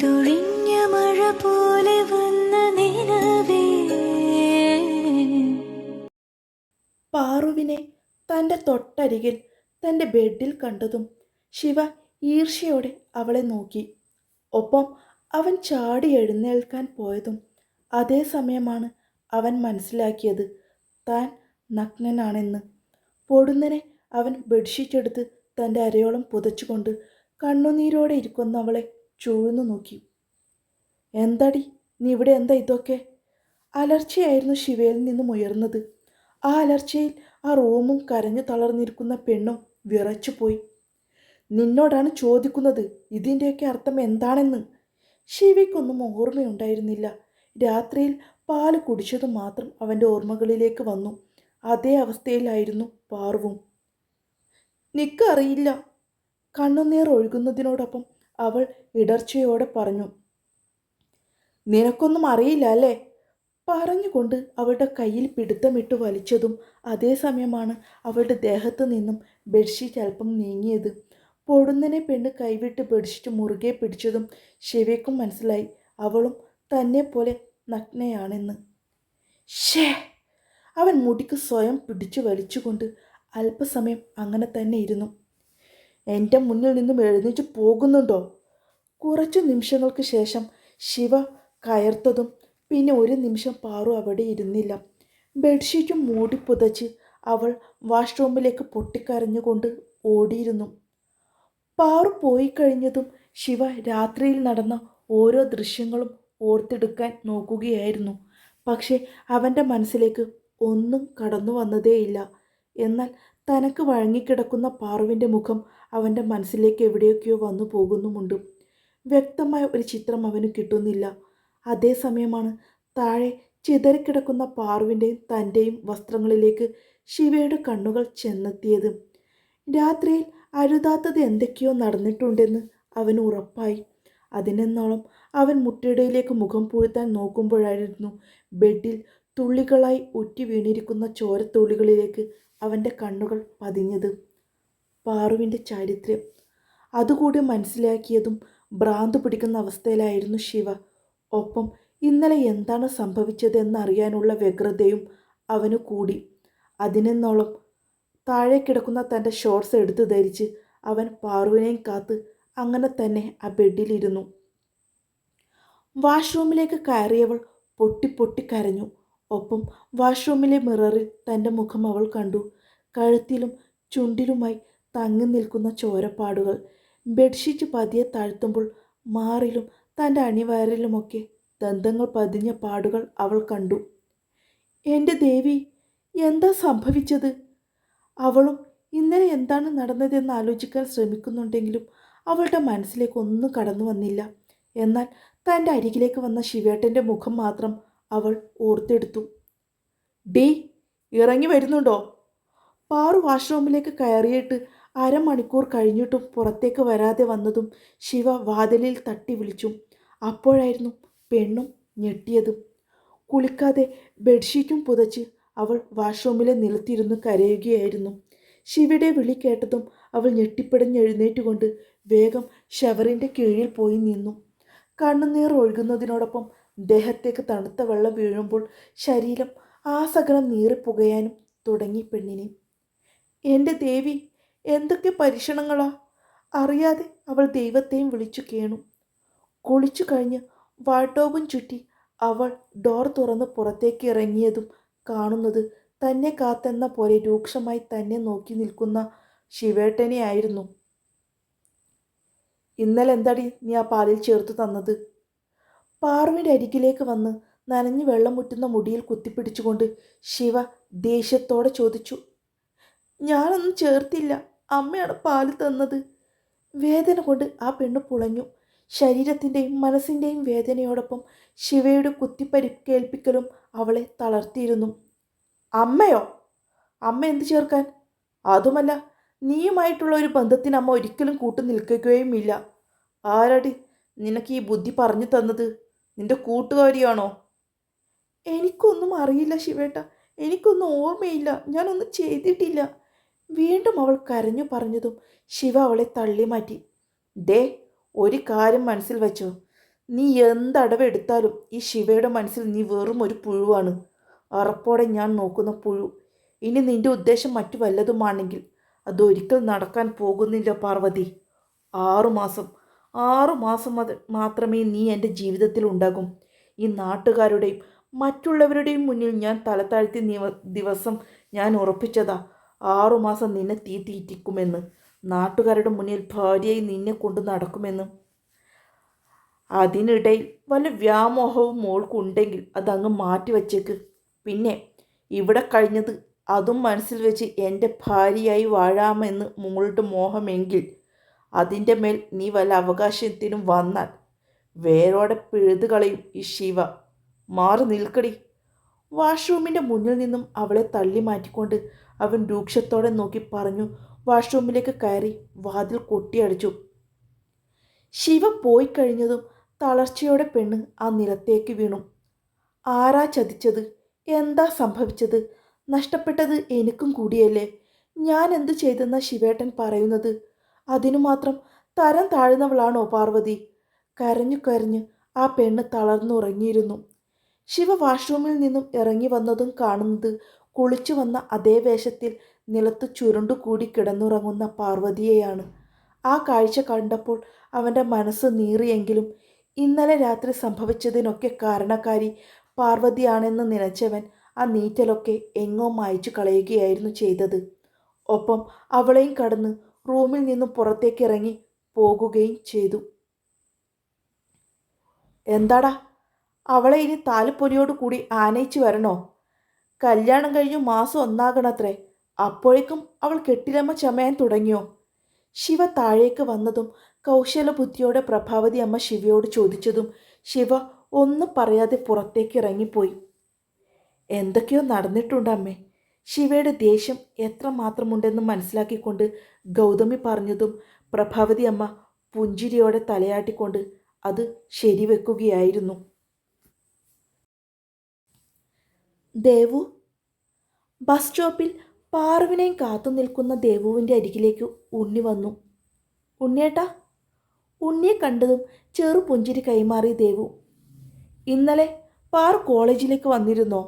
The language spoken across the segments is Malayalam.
പെയ്തൊഴിഞ്ഞ മഴ പോലെ വന്ന നിലവേ. പാറുവിനെ തന്റെ തൊട്ടരികിൽ തന്റെ ബെഡിൽ കണ്ടതും ശിവ ഈർഷ്യയോടെ അവളെ നോക്കി. ഒപ്പം അവൻ ചാടി എഴുന്നേൽക്കാൻ പോയതും അതേ സമയമാണ് അവൻ മനസ്സിലാക്കിയത്. താൻ നഗ്നനാണെന്ന്. പൊടുന്നനെ അവൻ ബെഡ്ഷീറ്റ് എടുത്ത് തന്റെ അരയോളം പുതച്ചുകൊണ്ട് കണ്ണുനീരോടെ ഇരിക്കുന്ന അവളെ ചൂഴ്ന്നു നോക്കി. എന്താടി? നീ ഇവിടെ എന്താ ഇതൊക്കെ? അലർച്ചയായിരുന്നു ശിവയിൽ നിന്നും ഉയർന്നത്. ആ അലർച്ചയിൽ ആ റൂമും കരഞ്ഞു തളർന്നിരിക്കുന്ന പെണ്ണും വിറച്ചുപോയി. നിന്നോടാണ് ചോദിക്കുന്നത് ഇതിന്റെയൊക്കെ അർത്ഥം എന്താണെന്ന്. ശിവയ്ക്കൊന്നും ഓർമ്മയുണ്ടായിരുന്നില്ല. രാത്രിയിൽ പാൽ കുടിച്ചത് മാത്രം അവന്റെ ഓർമ്മകളിലേക്ക് വന്നു. അതേ അവസ്ഥയിലായിരുന്നു പാർവും. നിക്കറിയില്ല. കണ്ണുനീർ ഒഴുകുന്നതിനോടൊപ്പം അവൾ ഇടർച്ചയോടെ പറഞ്ഞു നിനക്കൊന്നും അറിയില്ല അല്ലേ? പറഞ്ഞുകൊണ്ട് അവളുടെ കയ്യിൽ പിടുത്തമിട്ട് വലിച്ചതും അതേസമയമാണ് അവളുടെ ദേഹത്തു നിന്നും ബെഡ്ഷീറ്റ് അല്പം നീങ്ങിയത്. പൊടുന്നനെ പെണ്ണ് കൈവിട്ട് ബെഡ്ഷീറ്റ് മുറുകെ പിടിച്ചതും ശിവയ്ക്കും മനസ്സിലായി അവളും തന്നെ പോലെ നഗ്നയാണെന്ന്. ഷേ അവൻ മുടിക്ക് സ്വയം പിടിച്ചു വലിച്ചുകൊണ്ട് അല്പസമയം അങ്ങനെ തന്നെ ഇരുന്നു. എന്റെ മുന്നിൽ നിന്നും എഴുന്നേറ്റ് പോകുന്നുണ്ടോ? കുറച്ചു നിമിഷങ്ങൾക്ക് ശേഷം ശിവ കയർത്തതും പിന്നെ ഒരു നിമിഷം പാറു അവിടെ ഇരുന്നില്ല. ബെഡ്ഷീറ്റും മൂടി പുതച്ച് അവൾ വാഷ്റൂമിലേക്ക് പൊട്ടിക്കരഞ്ഞുകൊണ്ട് ഓടിയിരുന്നു. പാറു പോയി കഴിഞ്ഞതും ശിവ രാത്രിയിൽ നടന്ന ഓരോ ദൃശ്യങ്ങളും ഓർത്തെടുക്കാൻ നോക്കുകയായിരുന്നു. പക്ഷേ അവന്റെ മനസ്സിലേക്ക് ഒന്നും കടന്നു വന്നതേയില്ല. എന്നാൽ തനക്ക് വഴങ്ങിക്കിടക്കുന്ന പാറുവിന്റെ മുഖം അവന്റെ മനസ്സിലേക്ക് എവിടെയൊക്കെയോ വന്നു പോകുന്നുമുണ്ട്. വ്യക്തമായ ഒരു ചിത്രം അവന് കിട്ടുന്നില്ല. അതേസമയമാണ് താഴെ ചിതറിക്കിടക്കുന്ന പാർവിന്റെയും തന്റെയും വസ്ത്രങ്ങളിലേക്ക് ശിവയുടെ കണ്ണുകൾ ചെന്നെത്തിയത്. രാത്രിയിൽ അരുതാത്തത് എന്തൊക്കെയോ നടന്നിട്ടുണ്ടെന്ന് അവന് ഉറപ്പായി. അതിനെന്നോളം അവൻ മുട്ടയിടയിലേക്ക് മുഖം പൂഴ്ത്താൻ നോക്കുമ്പോഴായിരുന്നു ബെഡിൽ തുള്ളികളായി ഉറ്റി വീണിരിക്കുന്ന ചോരത്തുള്ളികളിലേക്ക് അവന്റെ കണ്ണുകൾ പതിഞ്ഞത്. പാറുവിന്റെ ചാരിത്രം. അതുകൂടി മനസ്സിലാക്കിയതും ഭ്രാന്ത് പിടിക്കുന്ന അവസ്ഥയിലായിരുന്നു ശിവ. ഒപ്പം ഇന്നലെ എന്താണ് സംഭവിച്ചതെന്നറിയാനുള്ള വ്യഗ്രതയും അവന് കൂടി. അതിനെന്നോളം താഴെ കിടക്കുന്ന തന്റെ ഷോർട്സ് എടുത്തു ധരിച്ച് അവൻ പാറുവിനെയും കാത്ത് അങ്ങനെ തന്നെ ആ ബെഡിലിരുന്നു. വാഷ്റൂമിലേക്ക് കയറിയവൾ പൊട്ടി പൊട്ടി കരഞ്ഞു. ഒപ്പം വാഷ്റൂമിലെ മിററിൽ തന്റെ മുഖം അവൾ കണ്ടു. കഴുത്തിലും ചുണ്ടിലുമായി തങ്ങി നിൽക്കുന്ന ചോരപ്പാടുകൾ. ബെഡ്ഷീറ്റ് പതിയെ താഴ്ത്തുമ്പോൾ മാറിലും തന്റെ അണിവയറിലുമൊക്കെ ദന്തങ്ങൾ പതിഞ്ഞ പാടുകൾ അവൾ കണ്ടു. എന്റെ ദേവി എന്താ സംഭവിച്ചത്? അവളും ഇന്നലെ എന്താണ് നടന്നതെന്ന് ആലോചിക്കാൻ ശ്രമിക്കുന്നുണ്ടെങ്കിലും അവളുടെ മനസ്സിലേക്ക് ഒന്നും കടന്നു വന്നില്ല. എന്നാൽ തന്റെ അരികിലേക്ക് വന്ന ശിവേട്ടന്റെ മുഖം മാത്രം അവൾ ഓർത്തെടുത്തു. ഡി ഇറങ്ങി വരുന്നുണ്ടോ? പാറു വാഷ്റൂമിലേക്ക് കയറിയിട്ട് അരമണിക്കൂർ കഴിഞ്ഞിട്ടും പുറത്തേക്ക് വരാതെ വന്നതും ശിവ വാതിലിൽ തട്ടി വിളിച്ചു. അപ്പോഴായിരുന്നു പെണ്ണും ഞെട്ടിയതും. കുളിക്കാതെ ബെഡ്ഷീറ്റും പുതച്ച് അവൾ വാഷ്റൂമിൽ നിലത്തിരുന്ന് കരയുകയായിരുന്നു. ശിവയുടെ വിളി കേട്ടതും അവൾ ഞെട്ടിപ്പിടഞ്ഞെഴുന്നേറ്റുകൊണ്ട് വേഗം ഷവറിന്റെ കീഴിൽ പോയി നിന്നു. കണ്ണുനീർ ഒഴുകുന്നതിനോടൊപ്പം ദേഹത്തേക്ക് തണുത്ത വെള്ളം വീഴുമ്പോൾ ശരീരം ആസകലം നീറിപ്പുകയാനും തുടങ്ങി പെണ്ണിനെ. എന്റെ ദേവി എന്തൊക്കെ പരീക്ഷണങ്ങളാ? അറിയാതെ അവൾ ദൈവത്തെയും വിളിച്ചു കേണു. കുളിച്ചു കഴിഞ്ഞ് വാട്ടോബും ചുറ്റി അവൾ ഡോർ തുറന്ന് പുറത്തേക്ക് ഇറങ്ങിയതും കാണുന്നത് തന്നെ കാത്തെന്ന പോലെ രൂക്ഷമായി തന്നെ നോക്കി നിൽക്കുന്ന ശിവേട്ടനെ ആയിരുന്നു. ഇന്നലെ എന്താടി നീ ആ പാലിൽ ചേർത്ത് തന്നത്? പാറുവിന്റെ അരികിലേക്ക് വന്ന് നനഞ്ഞു വെള്ളം മുറ്റുന്ന മുടിയിൽ കുത്തിപ്പിടിച്ചുകൊണ്ട് ശിവ ദേഷ്യത്തോടെ ചോദിച്ചു ഞാനൊന്നും ചേർത്തില്ല. അമ്മയാണ് പാൽ തന്നത്. വേദന കൊണ്ട് ആ പെണ്ണ് പുളഞ്ഞു. ശരീരത്തിന്റെയും മനസ്സിന്റെയും വേദനയോടൊപ്പം ശിവയുടെ കുത്തിപ്പരിക്കേൽപ്പിക്കലും അവളെ തളർത്തിയിരുന്നു. അമ്മയോ? അമ്മ എന്ത് ചേർക്കാൻ? അതുമല്ല നീയുമായിട്ടുള്ള ഒരു ബന്ധത്തിന് അമ്മ ഒരിക്കലും കൂട്ടു നിൽക്കുകയും ഇല്ല ആരടി നിനക്ക് ഈ ബുദ്ധി പറഞ്ഞു തന്നത്? നിന്റെ കൂട്ടുകാരിയാണോ? എനിക്കൊന്നും അറിയില്ല ശിവേട്ട. എനിക്കൊന്നും ഓർമ്മയില്ല. ഞാനൊന്നും ചെയ്തിട്ടില്ല. വീണ്ടും അവൾ കരഞ്ഞു പറഞ്ഞതും ശിവ അവളെ തള്ളി മാറ്റി. ദേ ഒരു കാര്യം മനസ്സിൽ വെച്ചോ. നീ എന്തടവെടുത്താലും ഈ ശിവയുടെ മനസ്സിൽ നീ വെറും ഒരു പുഴുവാണ്. അറപ്പോടെ ഞാൻ നോക്കുന്ന പുഴു. ഇനി നിന്റെ ഉദ്ദേശം മറ്റു വല്ലതുമാണെങ്കിൽ അതൊരിക്കൽ നടക്കാൻ പോകുന്നില്ല പാർവതി. ആറുമാസം ആറുമാസം മാത്രമേ നീ എന്റെ ജീവിതത്തിൽ ഉണ്ടാകും. ഈ നാട്ടുകാരുടെയും മറ്റുള്ളവരുടെയും മുന്നിൽ ഞാൻ തല താഴ്ത്തി ദിവസം ഞാൻ ഉറപ്പിച്ചതാ. ആറുമാസം നിന്നെ തീ നാട്ടുകാരുടെ മുന്നിൽ ഭാര്യയായി നിന്നെ കൊണ്ട് നടക്കുമെന്ന്. അതിനിടയിൽ വല്ല വ്യാമോഹവും മോൾക്കുണ്ടെങ്കിൽ അതങ്ങ് മാറ്റി വച്ചേക്ക്. പിന്നെ ഇവിടെ കഴിഞ്ഞത് അതും മനസ്സിൽ വെച്ച് എന്റെ ഭാര്യയായി വാഴാമെന്ന് മോളുടെ മോഹമെങ്കിൽ അതിന്റെ മേൽ നീ വല്ല അവകാശത്തിനും വന്നാൽ വേരോടെ പിഴുതു കളയും ഈ ശിവ. മാറി നിൽക്കടി. വാഷ്റൂമിന്റെ മുന്നിൽ നിന്നും അവളെ തള്ളി മാറ്റിക്കൊണ്ട് അവൻ രൂക്ഷത്തോടെ നോക്കി പറഞ്ഞു വാഷ്റൂമിലേക്ക് കയറി വാതിൽ കൊട്ടിയടിച്ചു. ശിവ പോയി കഴിഞ്ഞതും തളർച്ചയോടെ പെണ്ണ് ആ നിലത്തേക്ക് വീണു. ആരാ ചതിച്ചത്? എന്താ സംഭവിച്ചത്? നഷ്ടപ്പെട്ടത് എനിക്കും കൂടിയല്ലേ? ഞാൻ എന്ത് ചെയ്തെന്ന ശിവേട്ടൻ പറയുന്നത്? അതിനു മാത്രം തരം താഴ്ന്നവളാണോ പാർവതി? കരഞ്ഞു കരഞ്ഞ് ആ പെണ്ണ് തളർന്നുറങ്ങിയിരുന്നു. ശിവ വാഷ്റൂമിൽ നിന്നും ഇറങ്ങി വന്നതും കാണുന്നത് കുളിച്ചു വന്ന അതേ വേഷത്തിൽ നിലത്ത് ചുരുണ്ടുകൂടി കിടന്നുറങ്ങുന്ന പാർവതിയെയാണ്. ആ കാഴ്ച കണ്ടപ്പോൾ അവന്റെ മനസ്സ് നീറിയെങ്കിലും ഇന്നലെ രാത്രി സംഭവിച്ചതിനൊക്കെ കാരണക്കാരി പാർവതിയാണെന്ന് നനച്ചവൻ ആ നീറ്റലൊക്കെ എങ്ങോ മായച്ചു കളയുകയായിരുന്നു ചെയ്തത്. ഒപ്പം അവളെയും കടന്ന് റൂമിൽ നിന്നും പുറത്തേക്കിറങ്ങി പോകുകയും ചെയ്തു. എന്താടാ? അവളെ ഇനി താലിപ്പൊലിയോട് കൂടി ആനയിച്ചു വരണോ? കല്യാണം കഴിഞ്ഞു മാസം ഒന്നാകണത്രേ. അപ്പോഴേക്കും അവൾ കെട്ടിലമ്മ ചമയാൻ തുടങ്ങിയോ? ശിവ താഴേക്ക് വന്നതും കൗശല ബുദ്ധിയോടെ പ്രഭാവതി അമ്മ ശിവയോട് ചോദിച്ചതും ശിവ ഒന്നും പറയാതെ പുറത്തേക്ക് ഇറങ്ങിപ്പോയി. എന്തൊക്കെയോ നടന്നിട്ടുണ്ട് അമ്മേ. ശിവയുടെ ദേഷ്യം എത്രമാത്രമുണ്ടെന്ന് മനസ്സിലാക്കിക്കൊണ്ട് ഗൗതമി പറഞ്ഞതും പ്രഭാവതി അമ്മ പുഞ്ചിരിയോടെ തലയാട്ടിക്കൊണ്ട് അത് ശരിവെക്കുകയായിരുന്നു. ദേവു. ബസ് സ്റ്റോപ്പിൽ പാറുവിനെയും കാത്തു നിൽക്കുന്ന ദേവുവിന്റെ അരികിലേക്ക് ഉണ്ണി വന്നു. ഉണ്ണിയേട്ടാ ഉണ്ണിയെ കണ്ടതും ചെറു പുഞ്ചിരി കൈമാറി ദേവു. ഇന്നലെ പാർ കോളേജിലേക്ക് വന്നിരുന്നോ?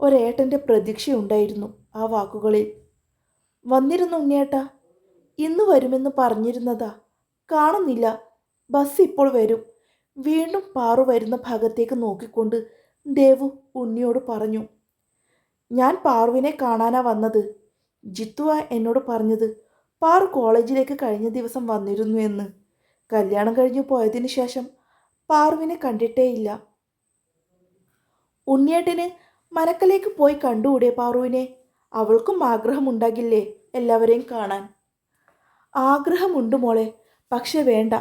ഒരേട്ടന്റെ പ്രതീക്ഷയുണ്ടായിരുന്നു ആ വാക്കുകളിൽ. വന്നിരുന്നു ഉണ്ണിയേട്ടാ ഇന്ന് വരുമെന്ന് പറഞ്ഞിരുന്നതാ. കാണുന്നില്ല ബസ് ഇപ്പോൾ വരും. വീണ്ടും പാറു വരുന്ന ഭാഗത്തേക്ക് നോക്കിക്കൊണ്ട് ദേവു ഉണ്ണിയോട് പറഞ്ഞു. ഞാൻ പാറുവിനെ കാണാനാ വന്നത്. ജിത്തുവ എന്നോട് പറഞ്ഞത് പാറു കോളേജിലേക്ക് കഴിഞ്ഞ ദിവസം വന്നിരുന്നു എന്ന്. കല്യാണം കഴിഞ്ഞു പോയതിനു ശേഷം പാറുവിനെ കണ്ടിട്ടേയില്ല. ഉണ്ണിയേട്ടന് മനക്കലേക്ക് പോയി കണ്ടുകൂടെ പാറുവിനെ? അവൾക്കും ആഗ്രഹമുണ്ടാകില്ലേ എല്ലാവരെയും കാണാൻ? ആഗ്രഹമുണ്ട് മോളെ പക്ഷെ വേണ്ട.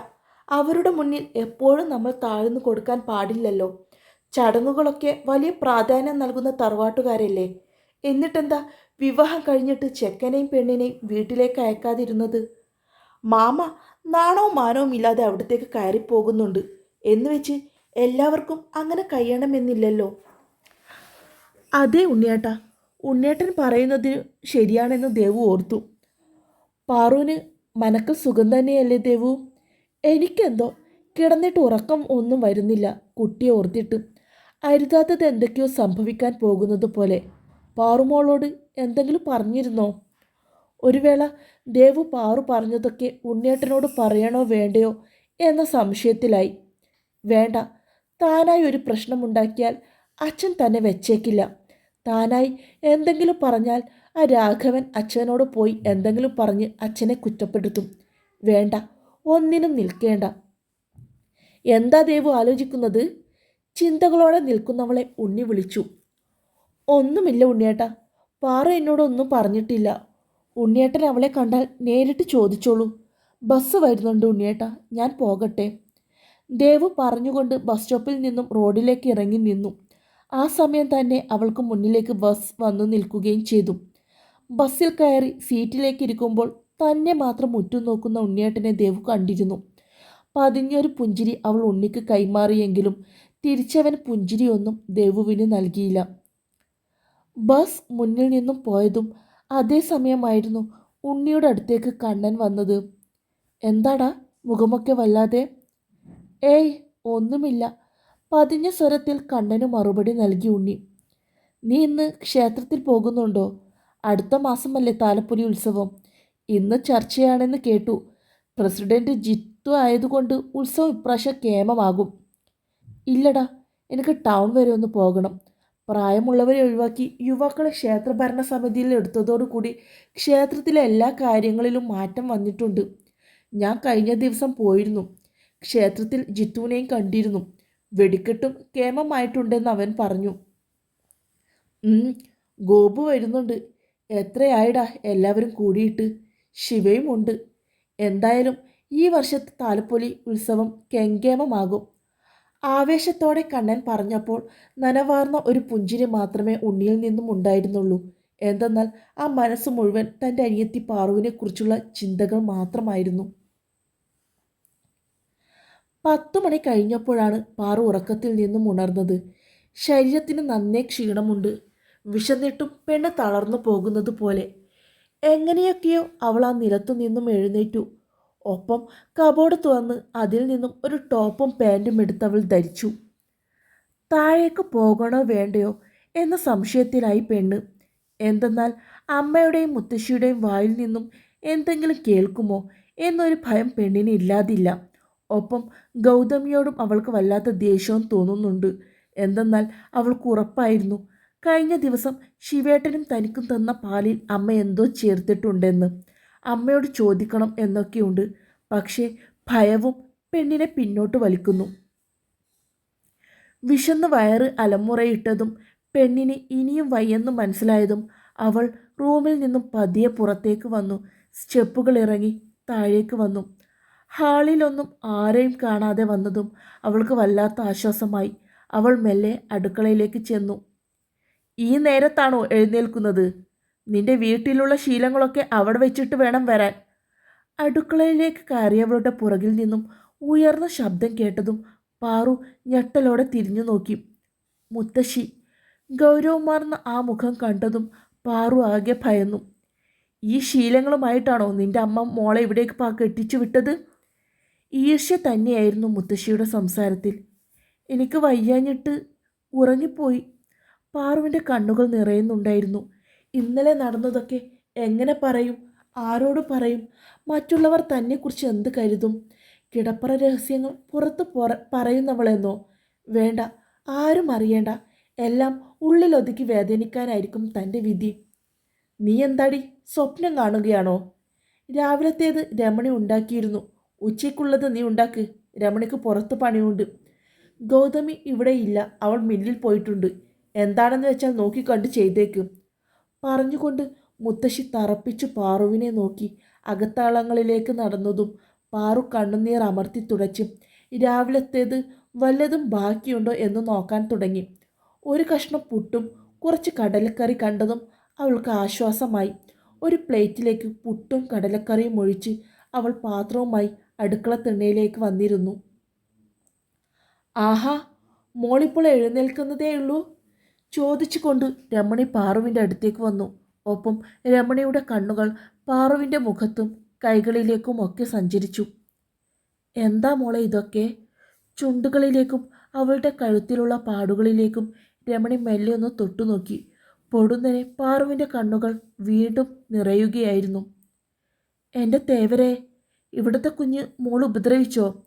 അവരുടെ മുന്നിൽ എപ്പോഴും നമ്മൾ താഴ്ന്നു കൊടുക്കാൻ പാടില്ലല്ലോ. ചടങ്ങുകളൊക്കെ വലിയ പ്രാധാന്യം നൽകുന്ന തറവാട്ടുകാരല്ലേ? എന്നിട്ടെന്താ വിവാഹം കഴിഞ്ഞിട്ട് ചെക്കനെയും പെണ്ണിനെയും വീട്ടിലേക്ക് അയക്കാതിരുന്നത്? മാമ നാണവും മാനവും ഇല്ലാതെ അവിടത്തേക്ക് കയറിപ്പോകുന്നുണ്ട്. എന്ന് വെച്ച് എല്ലാവർക്കും അങ്ങനെ കഴിയണമെന്നില്ലല്ലോ. അതെ ഉണ്ണിയേട്ടാ. ഉണ്ണിയേട്ടൻ പറയുന്നതിന് ശരിയാണെന്ന് ദേവു ഓർത്തു. പാറുവിന് മനക്കൽ സുഖം തന്നെയല്ലേ ദേവു? എനിക്കെന്തോ കിടന്നിട്ട് ഉറക്കം ഒന്നും വരുന്നില്ല കുട്ടിയെ ഓർത്തിട്ട്. അരുതാത്തത് എന്തൊക്കെയോ സംഭവിക്കാൻ പോകുന്നത് പോലെ. പാറുമോളോട് എന്തെങ്കിലും പറഞ്ഞിരുന്നോ? ഒരു വേള ദേവു പാറു പറഞ്ഞതൊക്കെ ഉണ്ണിയേട്ടനോട് പറയണോ വേണ്ടയോ എന്ന സംശയത്തിലായി. വേണ്ട താനായി ഒരു പ്രശ്നമുണ്ടാക്കിയാൽ അച്ഛൻ തന്നെ വെച്ചേക്കില്ല. താനായി എന്തെങ്കിലും പറഞ്ഞാൽ ആ രാഘവൻ അച്ഛനോട് പോയി എന്തെങ്കിലും പറഞ്ഞ് അച്ഛനെ കുറ്റപ്പെടുത്തും. വേണ്ട ഒന്നിനും നിൽക്കേണ്ട. എന്താ ദേവു ആലോചിക്കുന്നത്? ചിന്തകളോടെ നിൽക്കുന്നവളെ ഉണ്ണി വിളിച്ചു. ഒന്നുമില്ല ഉണ്ണിയേട്ടാ പാറ എന്നോടൊന്നും പറഞ്ഞിട്ടില്ല. ഉണ്ണിയേട്ടൻ അവളെ കണ്ടാൽ നേരിട്ട് ചോദിച്ചോളൂ. ബസ് വരുന്നുണ്ട് ഉണ്ണിയേട്ടാ ഞാൻ പോകട്ടെ. ദേവു പറഞ്ഞുകൊണ്ട് ബസ് സ്റ്റോപ്പിൽ നിന്നും റോഡിലേക്ക് ഇറങ്ങി നിന്നു. ആ സമയം തന്നെ അവൾക്ക് മുന്നിലേക്ക് ബസ് വന്നു നിൽക്കുകയും ചെയ്തു. ബസ്സിൽ കയറി സീറ്റിലേക്ക് ഇരിക്കുമ്പോൾ തന്നെ മാത്രം ഉറ്റുനോക്കുന്ന ഉണ്ണിയേട്ടനെ ദേവു കണ്ടിരുന്നു. പതിഞ്ഞൊരു പുഞ്ചിരി അവൾ ഉണ്ണിക്ക് കൈമാറിയെങ്കിലും തിരിച്ചവൻ പുഞ്ചിരിയൊന്നും ദേവുവിന് നൽകിയില്ല. ബസ് മുന്നിൽ നിന്നും പോയതും അതേ സമയമായിരുന്നു ഉണ്ണിയുടെ അടുത്തേക്ക് കണ്ണൻ വന്നത്. എന്താടാ മുഖമൊക്കെ വല്ലാതെ? ഏയ് ഒന്നുമില്ല. പതിഞ്ഞ സ്വരത്തിൽ കണ്ണന് മറുപടി നൽകി ഉണ്ണി. നീ ഇന്ന് ക്ഷേത്രത്തിൽ പോകുന്നുണ്ടോ? അടുത്ത മാസമല്ലേ താലപ്പൊലി ഉത്സവം. ഇന്ന് ചർച്ചയാണെന്ന് കേട്ടു. പ്രസിഡന്റ് ജിത്തു ആയതുകൊണ്ട് ഉത്സവം ഇപ്രാവശ്യം കേമമാകും. ഇല്ലടാ എനിക്ക് ടൗൺ വരെ ഒന്ന് പോകണം. പ്രായമുള്ളവരെ ഒഴിവാക്കി യുവാക്കളെ ക്ഷേത്ര ഭരണസമിതിയിൽ എടുത്തതോടുകൂടി ക്ഷേത്രത്തിലെ എല്ലാ കാര്യങ്ങളിലും മാറ്റം വന്നിട്ടുണ്ട്. ഞാൻ കഴിഞ്ഞ ദിവസം പോയിരുന്നു. ക്ഷേത്രത്തിൽ ജിത്തുവിനെയും കണ്ടിരുന്നു. വെടിക്കെട്ടും കേമമായിട്ടുണ്ടെന്ന് അവൻ പറഞ്ഞു. ഗോപു വരുന്നുണ്ട്. എത്രയായിടാ എല്ലാവരും കൂടിയിട്ട്? ശിവയും ഉണ്ട് എന്തായാലും ഈ വർഷത്തെ താലപ്പൊലി ഉത്സവം കെങ്കേമമാകും. ആവേശത്തോടെ കണ്ണൻ പറഞ്ഞപ്പോൾ നനവാർന്ന ഒരു പുഞ്ചിരി മാത്രമേ ഉണ്ണിയിൽ നിന്നും ഉണ്ടായിരുന്നുള്ളൂ. എന്തെന്നാൽ ആ മനസ്സ് മുഴുവൻ തന്റെ അനിയത്തി പാറുവിനെ കുറിച്ചുള്ള ചിന്തകൾ മാത്രമായിരുന്നു. പത്തു മണി കഴിഞ്ഞപ്പോഴാണ് പാറു ഉറക്കത്തിൽ നിന്നും ഉണർന്നത്. ശരീരത്തിന് നന്നേ ക്ഷീണമുണ്ട്. വിശന്നിട്ടും പെണ്ണ് തളർന്നു പോകുന്നത് പോലെ. എങ്ങനെയൊക്കെയോ അവൾ ആ നിലത്തു നിന്നും എഴുന്നേറ്റു. ഒപ്പം കബോർഡ് തുറന്ന് അതിൽ നിന്നും ഒരു ടോപ്പും പാന്റും എടുത്തവൾ ധരിച്ചു. താഴേക്ക് പോകണോ വേണ്ടയോ എന്ന സംശയത്തിലായി പെണ്ണ്. എന്തെന്നാൽ അമ്മയുടെയും മുത്തശ്ശിയുടെയും വായിൽ നിന്നും എന്തെങ്കിലും കേൾക്കുമോ എന്നൊരു ഭയം പെണ്ണിന് ഇല്ലാതില്ല. ഒപ്പം ഗൗതമിയോടും അവൾക്ക് വല്ലാത്ത ദേഷ്യവും തോന്നുന്നുണ്ട്. എന്തെന്നാൽ അവൾക്ക് ഉറപ്പായിരുന്നു. കഴിഞ്ഞ ദിവസം ശിവേട്ടനും തനിക്കും തന്ന പാലിൽ അമ്മ എന്തോ ചേർത്തിട്ടുണ്ടെന്ന്. അമ്മയോട് ചോദിക്കണം എന്നൊക്കെയുണ്ട്. പക്ഷേ ഭയവും പെണ്ണിനെ പിന്നോട്ട് വലിക്കുന്നു. വിശന്ന് വയറ് അലമുറയിട്ടതും പെണ്ണിന് ഇനിയും വയ്യെന്ന് മനസ്സിലായതും അവൾ റൂമിൽ നിന്നും പതിയെ പുറത്തേക്ക് വന്നു. സ്റ്റെപ്പുകൾ ഇറങ്ങി താഴേക്ക് വന്നു. ഹാളിലൊന്നും ആരെയും കാണാതെ വന്നതും അവൾക്ക് വല്ലാത്ത ആശ്വാസമായി. അവൾ മെല്ലെ അടുക്കളയിലേക്ക് ചെന്നു. ഈ നേരത്താണോ എഴുന്നേൽക്കുന്നത്? നിന്റെ വീട്ടിലുള്ള ശീലങ്ങളൊക്കെ അവിടെ വെച്ചിട്ട് വേണം വരാൻ. അടുക്കളയിലേക്ക് കയറിയവളുടെ പുറകിൽ നിന്നും ഉയർന്ന ശബ്ദം കേട്ടതും പാറു ഞെട്ടലോടെ തിരിഞ്ഞു നോക്കി. മുത്തശ്ശി ഗൗരവമാർന്ന ആ മുഖം കണ്ടതും പാറു ആകെ ഭയന്നു. ഈ ശീലങ്ങളുമായിട്ടാണോ നിന്റെ അമ്മ മോളെ ഇവിടേക്ക് പാ കെട്ടിച്ചു വിട്ടത്? ഈർഷ്യ തന്നെയായിരുന്നു മുത്തശ്ശിയുടെ സംസാരത്തിൽ. എനിക്ക് വയ്യാഞ്ഞിട്ട് ഉറങ്ങിപ്പോയി. പാറുവിന്റെ കണ്ണുകൾ നിറയുന്നുണ്ടായിരുന്നു. ഇന്നലെ നടന്നതൊക്കെ എങ്ങനെ പറയും? ആരോട് പറയും? മറ്റുള്ളവർ തന്നെക്കുറിച്ച് എന്ത് കരുതും? കിടപ്പറ രഹസ്യങ്ങൾ പുറത്ത് പുറ പറയുന്നവളെന്നോ? വേണ്ട ആരും അറിയേണ്ട. എല്ലാം ഉള്ളിലൊതുക്കി വേദനിക്കാനായിരിക്കും തന്റെ വിധി. നീ എന്താടി സ്വപ്നം കാണുകയാണോ? രാവിലത്തേത് രമണി ഉണ്ടാക്കിയിരുന്നു. ഉച്ചയ്ക്കുള്ളത് നീ ഉണ്ടാക്ക്. രമണിക്ക് പുറത്ത് പണിയുണ്ട്. ഗൗതമി ഇവിടെ ഇല്ല. അവൾ മില്ലിൽ പോയിട്ടുണ്ട്. എന്താണെന്ന് വെച്ചാൽ നോക്കിക്കണ്ട് ചെയ്തേക്ക്. പറഞ്ഞുകൊണ്ട് മുത്തശ്ശി തറപ്പിച്ചു പാറുവിനെ നോക്കി. അകത്താളങ്ങളിലേക്ക് നടന്നതും പാറു കണ്ണുനീർ അമർത്തി തുടച്ചും രാവിലത്തേത് വല്ലതും ബാക്കിയുണ്ടോ എന്ന് നോക്കാൻ തുടങ്ങി. ഒരു കഷ്ണം പുട്ടും കുറച്ച് കടലക്കറി കണ്ടതും അവൾക്ക് ആശ്വാസമായി. ഒരു പ്ലേറ്റിലേക്ക് പുട്ടും കടലക്കറിയും ഒഴിച്ച് അവൾ പാത്രവുമായി അടുക്കള തിണ്ണയിലേക്ക് വന്നിരുന്നു. ആഹാ മോളിപ്പോൾ എഴുന്നേൽക്കുന്നതേ ഉള്ളൂ ചോദിച്ചുകൊണ്ട് രമണി പാറുവിന്റെ അടുത്തേക്ക് വന്നു. ഒപ്പം രമണിയുടെ കണ്ണുകൾ പാറുവിന്റെ മുഖത്തും കൈകളിലേക്കും ഒക്കെ സഞ്ചരിച്ചു. എന്താ മോളെ ഇതൊക്കെ? ചുണ്ടുകളിലേക്കും അവളുടെ കഴുത്തിലുള്ള പാടുകളിലേക്കും രമണി മെല്ലെ ഒന്ന് തൊട്ടുനോക്കി. പൊടുന്നനെ പാറുവിന്റെ കണ്ണുകൾ വീണ്ടും നിറയുകയായിരുന്നു. എന്റെ തേവരെ ഇവിടുത്തെ കുഞ്ഞ് മോൾ ഉപദ്രവിച്ചോ?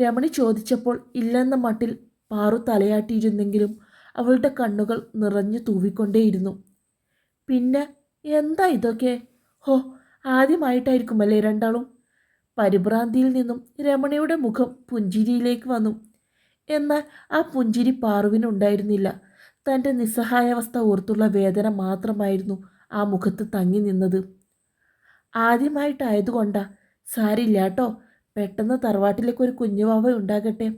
രമണി ചോദിച്ചപ്പോൾ ഇല്ലെന്ന മട്ടിൽ പാറു തലയാട്ടിയിരുന്നെങ്കിലും അവളുടെ കണ്ണുകൾ നിറഞ്ഞു തൂവിക്കൊണ്ടേയിരുന്നു. പിന്നെ എന്താ ഇതൊക്കെ? ഹോ ആദ്യമായിട്ടായിരിക്കും അല്ലേ രണ്ടാളും? പരിഭ്രാന്തിയിൽ നിന്നും രമണിയുടെ മുഖം പുഞ്ചിരിയിലേക്ക് വന്നു. എന്നാൽ ആ പുഞ്ചിരി പാറുവിനുണ്ടായിരുന്നില്ല. തന്റെ നിസ്സഹായാവസ്ഥ ഓർത്തുള്ള വേദന മാത്രമായിരുന്നു ആ മുഖത്ത് തങ്ങി നിന്നത്. ആദ്യമായിട്ടായതുകൊണ്ടാ സാരില്ല കേട്ടോ പെട്ടെന്ന് തറവാട്ടിലേക്ക് ഒരു കുഞ്ഞുവാവ ഉണ്ടാകട്ടെ.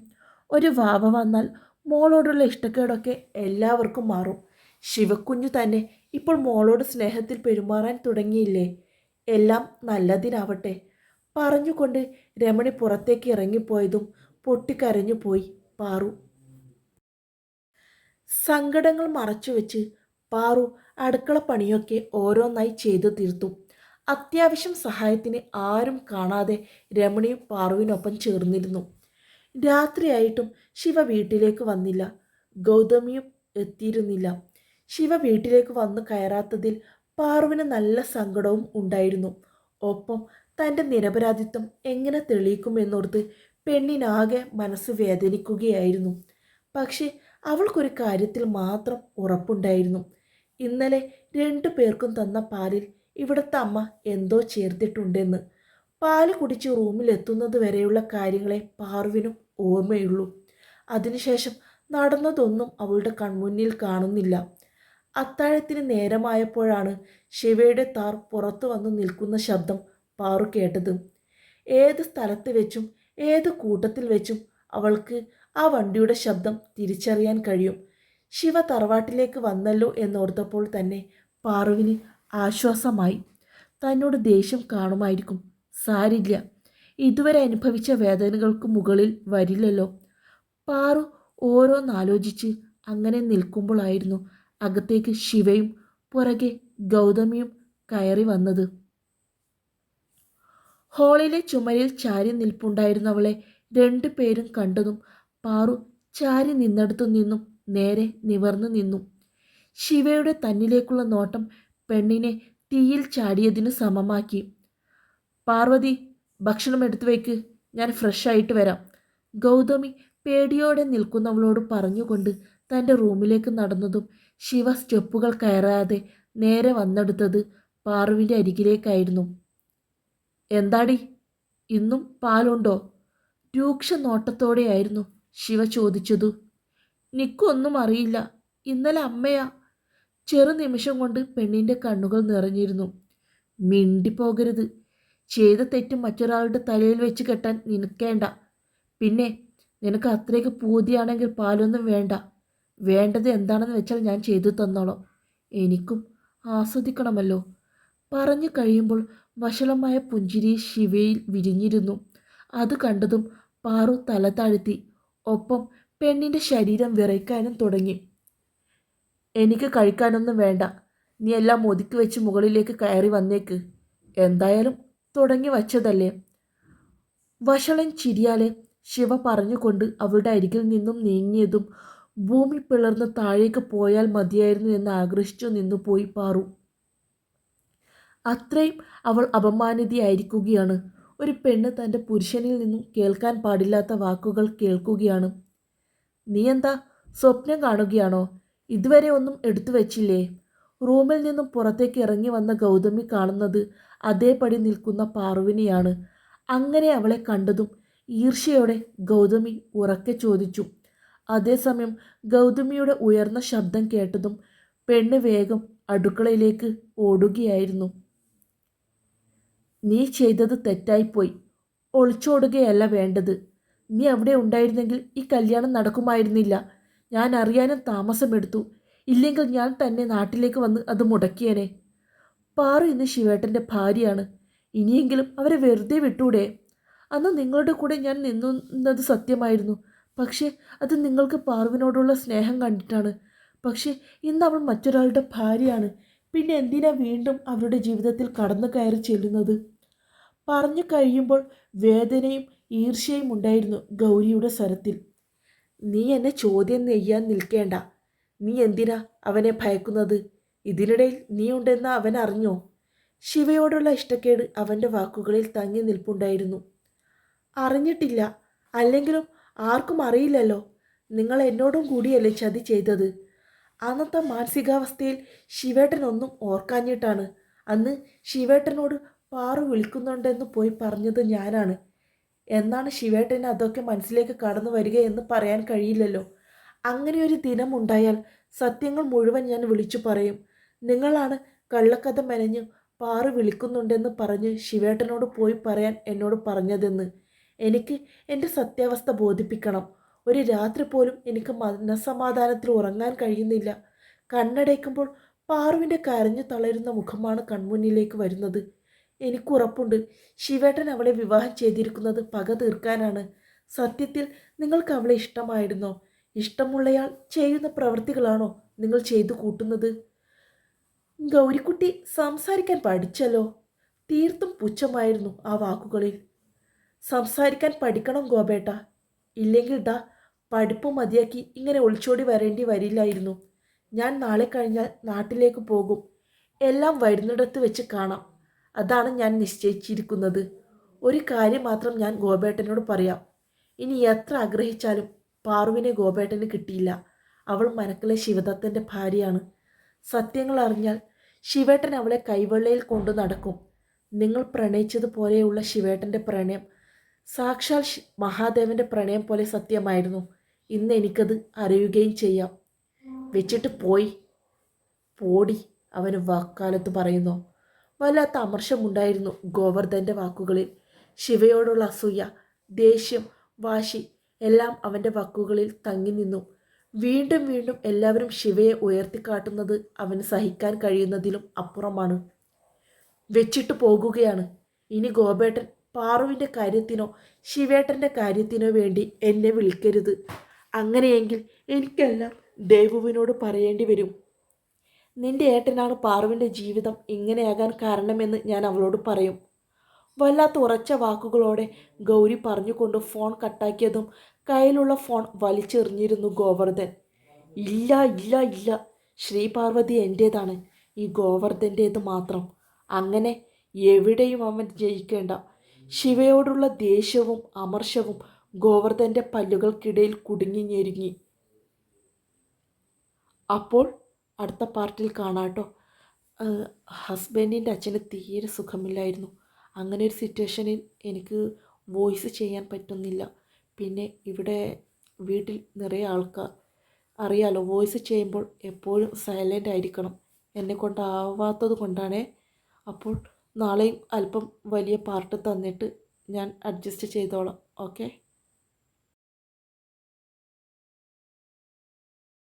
ഒരു വാവ വന്നാൽ മോളോടുള്ള ഇഷ്ടക്കേടൊക്കെ എല്ലാവർക്കും മാറും. ശിവക്കുഞ്ഞു തന്നെ ഇപ്പോൾ മോളോട് സ്നേഹത്തിൽ പെരുമാറാൻ തുടങ്ങിയില്ലേ? എല്ലാം നല്ലതിനാവട്ടെ. പറഞ്ഞുകൊണ്ട് രമണി പുറത്തേക്ക് ഇറങ്ങിപ്പോയതും പൊട്ടിക്കരഞ്ഞു പോയി പാറു. സങ്കടങ്ങൾ മറച്ചു വെച്ച് പാറു അടുക്കള പണിയൊക്കെ ഓരോന്നായി ചെയ്തു തീർത്തു. അത്യാവശ്യം സഹായത്തിന് ആരും കാണാതെ രമണിയും പാറുവിനൊപ്പം ചേർന്നിരുന്നു. രാത്രിയായിട്ടും ശിവ വീട്ടിലേക്ക് വന്നില്ല. ഗൗതമിയും എത്തിയിരുന്നില്ല. ശിവ വീട്ടിലേക്ക് വന്നു കയറാത്തതിൽ പാർവിന് നല്ല സങ്കടവും ഉണ്ടായിരുന്നു. ഒപ്പം തന്റെ നിരപരാധിത്വം എങ്ങനെ തെളിയിക്കുമെന്നോർത്ത് പെണ്ണിനാകെ മനസ്സ് വേദനിക്കുകയായിരുന്നു. പക്ഷേ അവൾക്കൊരു കാര്യത്തിൽ മാത്രം ഉറപ്പുണ്ടായിരുന്നു. ഇന്നലെ രണ്ടു പേർക്കും തന്ന പാലിൽ ഇവിടുത്തെ അമ്മ എന്തോ ചേർത്തിട്ടുണ്ടെന്ന്. പാൽ കുടിച്ച് റൂമിലെത്തുന്നത് വരെയുള്ള കാര്യങ്ങളെ പാർവിനും ഓർമ്മയുള്ളൂ. അതിനുശേഷം നടന്നതൊന്നും അവളുടെ കൺമുന്നിൽ കാണുന്നില്ല. അത്താഴത്തിന് നേരമായപ്പോഴാണ് ശിവയുടെ താർ പുറത്തു വന്ന് നിൽക്കുന്ന ശബ്ദം പാറു കേട്ടത്. ഏത് സ്ഥലത്ത് വെച്ചും ഏത് കൂട്ടത്തിൽ വെച്ചും അവൾക്ക് ആ വണ്ടിയുടെ ശബ്ദം തിരിച്ചറിയാൻ കഴിയും. ശിവ തറവാട്ടിലേക്ക് വന്നല്ലോ എന്നോർത്തപ്പോൾ തന്നെ പാറുവിന് ആശ്വാസമായി. തന്നോട് ദേഷ്യം കാണുമായിരിക്കും സാരില്ല. ഇതുവരെ അനുഭവിച്ച വേദനകൾക്ക് മുകളിൽ വരില്ലല്ലോ. പാറു ഓരോന്നാലോചിച്ച് അങ്ങനെ നിൽക്കുമ്പോഴായിരുന്നു അകത്തേക്ക് ശിവയും പുറകെ ഗൗതമിയും കയറി വന്നത്. ഹോളിലെ ചുമരിൽ ചാരി നിൽപ്പുണ്ടായിരുന്നവളെ രണ്ടു പേരും കണ്ടതും പാറു ചാരി നിന്നിടത്തു നിന്നും നേരെ നിവർന്നു നിന്നു. ശിവയുടെ തന്നിലേക്കുള്ള നോട്ടം പെണ്ണിനെ തീയിൽ ചാടിയതിനു സമമാക്കി. പാർവതി ഭക്ഷണം എടുത്തു വയ്ക്ക്. ഞാൻ ഫ്രഷായിട്ട് വരാം. ഗൗതമി പേടിയോടെ നിൽക്കുന്നവളോട് പറഞ്ഞുകൊണ്ട് തന്റെ റൂമിലേക്ക് നടന്നതും ശിവ സ്റ്റെപ്പുകൾ കയറാതെ നേരെ വന്നെടുത്തത് പാറുവിന്റെ അരികിലേക്കായിരുന്നു. എന്താടി? ഇന്നും പാലുണ്ടോ? രൂക്ഷ നോട്ടത്തോടെയായിരുന്നു ശിവ ചോദിച്ചതു. നിക്കൊന്നും അറിയില്ല. ഇന്നലെ അമ്മയാ. ചെറു നിമിഷം കൊണ്ട് പെണ്ണിന്റെ കണ്ണുകൾ നിറഞ്ഞിരുന്നു. മിണ്ടിപ്പോകരുത്. ചെയ്ത തെറ്റും മറ്റൊരാളുടെ തലയിൽ വെച്ച് കെട്ടാൻ നിനക്കേണ്ട. പിന്നെ നിനക്ക് അത്രയ്ക്ക് പൂതിയാണെങ്കിൽ പാലൊന്നും വേണ്ട. വേണ്ടത് എന്താണെന്ന് വെച്ചാൽ ഞാൻ ചെയ്തു തന്നോളോ. എനിക്കും ആസ്വദിക്കണമല്ലോ. പറഞ്ഞു കഴിയുമ്പോൾ വഷളമായ പുഞ്ചിരി ശിവയിൽ വിരിഞ്ഞിരുന്നു. അത് കണ്ടതും പാറു തല താഴ്ത്തി. ഒപ്പം പെണ്ണിന്റെ ശരീരം വിറയ്ക്കാനും തുടങ്ങി. എനിക്ക് കഴിക്കാനൊന്നും വേണ്ട. നീ എല്ലാം ഒതുക്കി വെച്ച് മുകളിലേക്ക് കയറി വന്നേക്ക്. എന്തായാലും തുടങ്ങി വച്ചതല്ലേ? വഷളൻ ചിരിയാലെ ശിവ പറഞ്ഞുകൊണ്ട് അവളുടെ അരികിൽ നിന്നും നീങ്ങിയതും ഭൂമി പിളർന്ന് താഴേക്ക് പോയാൽ മതിയായിരുന്നു എന്ന് ആഗ്രഹിച്ചു നിന്നു പോയി പാറു. അത്രയും അവൾ അപമാനിതയായിരിക്കുകയാണ്. ഒരു പെണ്ണ് തന്റെ പുരുഷനിൽ നിന്നും കേൾക്കാൻ പാടില്ലാത്ത വാക്കുകൾ കേൾക്കുകയാണ്. നീ എന്താ സ്വപ്നം കാണുകയാണോ? ഇതുവരെ ഒന്നും എടുത്തു വച്ചില്ലേ? റൂമിൽ നിന്നും പുറത്തേക്ക് ഇറങ്ങി വന്ന ഗൗതമി കാണുന്നത് അതേപടി നിൽക്കുന്ന പാറുവിനെയാണ് അങ്ങനെ അവളെ കണ്ടതും ഈർഷ്യയോടെ ഗൗതമി ഉറക്കെ ചോദിച്ചു. അതേസമയം ഗൗതമിയുടെ ഉയർന്ന ശബ്ദം കേട്ടതും പെണ്ണ് വേഗം അടുക്കളയിലേക്ക് ഓടുകയായിരുന്നു. നീ ചെയ്തത് തെറ്റായിപ്പോയി. ഒളിച്ചോടുകയല്ല വേണ്ടത്. നീ അവിടെ ഉണ്ടായിരുന്നെങ്കിൽ ഈ കല്യാണം നടക്കുമായിരുന്നില്ല. ഞാൻ അറിയാനും താമസമെടുത്തു. ഇല്ലെങ്കിൽ ഞാൻ തന്നെ നാട്ടിലേക്ക് വന്ന് അത് മുടക്കിയേനെ. പാറു ഇന്ന് ശിവേട്ടന്റെ ഭാര്യയാണ്. ഇനിയെങ്കിലും അവരെ വെറുതെ വിട്ടൂടെ? അന്ന് നിങ്ങളുടെ കൂടെ ഞാൻ നിന്നുന്നത് സത്യമായിരുന്നു. പക്ഷേ അത് നിങ്ങൾക്ക് പാർവിനോടുള്ള സ്നേഹം കണ്ടിട്ടാണ്. പക്ഷേ ഇന്ന് അവൾ മറ്റൊരാളുടെ ഭാര്യയാണ്. പിന്നെ എന്തിനാ വീണ്ടും അവരുടെ ജീവിതത്തിൽ കടന്നു കയറി ചെല്ലുന്നത്? പറഞ്ഞു കഴിയുമ്പോൾ വേദനയും ഈർഷ്യയും ഉണ്ടായിരുന്നു ഗൗരിയുടെ സ്വരത്തിൽ. നീ എന്നെ ചോദ്യം നെയ്യാൻ നിൽക്കേണ്ട. നീ എന്തിനാ അവനെ ഭയക്കുന്നത്? ഇതിനിടയിൽ നീ ഉണ്ടെന്ന് അവൻ അറിഞ്ഞോ? ശിവയോടുള്ള ഇഷ്ടക്കേട് അവന്റെ വാക്കുകളിൽ തങ്ങി നിൽപ്പുണ്ടായിരുന്നു. അറിഞ്ഞിട്ടില്ല. അല്ലെങ്കിലും ആർക്കും അറിയില്ലല്ലോ. നിങ്ങൾ എന്നോടും കൂടിയല്ലേ ചതി ചെയ്തത്. അന്നത്തെ മാനസികാവസ്ഥയിൽ ശിവേട്ടൻ ഒന്നും ഓർക്കാഞ്ഞിട്ടാണ്. അന്ന് ശിവേട്ടനോട് പാറു വിളിക്കുന്നുണ്ടെന്ന് പോയി പറഞ്ഞത് ഞാനാണ്. എന്നാണ് ശിവേട്ടന് അതൊക്കെ മനസ്സിലേക്ക് കടന്നു വരിക എന്ന് പറയാൻ കഴിയില്ലല്ലോ. അങ്ങനെ ഒരു ദിനം ഉണ്ടായാൽ സത്യങ്ങൾ മുഴുവൻ ഞാൻ വിളിച്ചു പറയും. നിങ്ങളാണ് കള്ളക്കഥ മെനഞ്ഞ് പാറു വിളിക്കുന്നുണ്ടെന്ന് പറഞ്ഞ് ശിവേട്ടനോട് പോയി പറയാൻ എന്നോട് പറഞ്ഞതെന്ന്. എനിക്ക് എന്റെ സത്യാവസ്ഥ ബോധിപ്പിക്കണം. ഒരു രാത്രി പോലും എനിക്ക് മനസമാധാനത്തിൽ ഉറങ്ങാൻ കഴിയുന്നില്ല. കണ്ണടയ്ക്കുമ്പോൾ പാറുവിന്റെ കരഞ്ഞു തളരുന്ന മുഖമാണ് കൺമുന്നിലേക്ക് വരുന്നത്. എനിക്കുറപ്പുണ്ട് ശിവേട്ടൻ അവളെ വിവാഹം ചെയ്തിരിക്കുന്നത് പക തീർക്കാനാണ്. സത്യത്തിൽ നിങ്ങൾക്ക് അവളെ ഇഷ്ടമായിരുന്നോ? ഇഷ്ടമുള്ളയാൾ ചെയ്യുന്ന പ്രവൃത്തികളാണോ നിങ്ങൾ ചെയ്തു കൂട്ടുന്നത്? ഗൗരിക്കുട്ടി സംസാരിക്കാൻ പഠിച്ചല്ലോ. തീർത്തും പുച്ഛമായിരുന്നു ആ വാക്കുകളിൽ. സംസാരിക്കാൻ പഠിക്കണം ഗോപേട്ട. ഇല്ലെങ്കിൽ ദാ പഠിപ്പ് മതിയാക്കി ഇങ്ങനെ ഒളിച്ചോടി വരേണ്ടി വരില്ലായിരുന്നു. ഞാൻ നാളെ കഴിഞ്ഞാൽ നാട്ടിലേക്ക് പോകും. എല്ലാം വരുന്നിടത്ത് വെച്ച് കാണാം. അതാണ് ഞാൻ നിശ്ചയിച്ചിരിക്കുന്നത്. ഒരു കാര്യം മാത്രം ഞാൻ ഗോപേട്ടനോട് പറയാം. ഇനി എത്ര ആഗ്രഹിച്ചാലും പാറുവിനെ ഗോപേട്ടന് കിട്ടിയില്ല. അവൾ മനക്കിലെ ശിവദത്തന്റെ ഭാര്യയാണ്. സത്യങ്ങൾ അറിഞ്ഞാൽ ശിവേട്ടൻ അവളെ കൈവെള്ളയിൽ കൊണ്ടു നടക്കും. നിങ്ങൾ പ്രണയിച്ചതുപോലെയുള്ള ശിവേട്ടന്റെ പ്രണയം സാക്ഷാൽ മഹാദേവന്റെ പ്രണയം പോലെ സത്യമായിരുന്നു. ഇന്ന് എനിക്കത് അറിയുകയും ചെയ്യാം. വെച്ചിട്ട് പോയി. പോടി അവന് വാക്കാലത്ത് പറയുന്നു. വല്ലാത്ത അമർഷമുണ്ടായിരുന്നു ഗോവർദ്ധന്റെ വാക്കുകളിൽ. ശിവയോടുള്ള അസൂയ ദേഷ്യം വാശി എല്ലാം അവന്റെ വക്കുകളിൽ തങ്ങി നിന്നു. വീണ്ടും വീണ്ടും എല്ലാവരും ശിവയെ ഉയർത്തിക്കാട്ടുന്നത് അവന് സഹിക്കാൻ കഴിയുന്നതിലും അപ്പുറമാണ്. വെച്ചിട്ട് പോകുകയാണ്. ഇനി ഗോപേട്ടൻ പാറുവിന്റെ കാര്യത്തിനോ ശിവേട്ടന്റെ കാര്യത്തിനോ വേണ്ടി എന്നെ വിളിക്കരുത്. അങ്ങനെയെങ്കിൽ എനിക്കെല്ലാം ദേവുവിനോട് പറയേണ്ടി വരും. നിന്റെ ഏട്ടനാണ് പാറുവിന്റെ ജീവിതം ഇങ്ങനെയാകാൻ കാരണമെന്ന് ഞാൻ അവളോട് പറയും. വല്ലാത്ത ഉറച്ച വാക്കുകളോടെ ഗൗരി പറഞ്ഞുകൊണ്ട് ഫോൺ കട്ടാക്കിയതും കയ്യിലുള്ള ഫോൺ വലിച്ചെറിഞ്ഞിരുന്നു ഗോവർദ്ധൻ. ഇല്ല ഇല്ല ഇല്ല. ശ്രീപാർവതി എന്റേതാണ് ഈ ഗോവർദ്ധന്റേത് മാത്രം. അങ്ങനെ എവിടെയും അവൻ ജയിക്കേണ്ട. ശിവയോടുള്ള ദേഷ്യവും അമർഷവും ഗോവർദ്ധന്റെ പല്ലുകൾക്കിടയിൽ കുടുങ്ങി ഞെരുങ്ങി. അപ്പോൾ അടുത്ത പാർട്ടിൽ കാണാട്ടോ. ഹസ്ബൻഡിന്റെ അച്ഛന് തീരെ സുഖമില്ലായിരുന്നു. അങ്ങനെ ഒരു സിറ്റുവേഷനിൽ എനിക്ക് വോയിസ് ചെയ്യാൻ പറ്റുന്നില്ല. പിന്നെ ഇവിടെ വീട്ടിൽ നിറയെ ആൾക്കാർ അറിയാലോ വോയിസ് ചെയ്യുമ്പോൾ എപ്പോഴും സൈലന്റ് ആയിരിക്കണം. എന്നെ കൊണ്ടാവാത്തത് കൊണ്ടാണേ. അപ്പോൾ നാളെയും അല്പം വലിയ പാർട്ട് തന്നിട്ട് ഞാൻ അഡ്ജസ്റ്റ് ചെയ്തോളാം. ഓക്കെ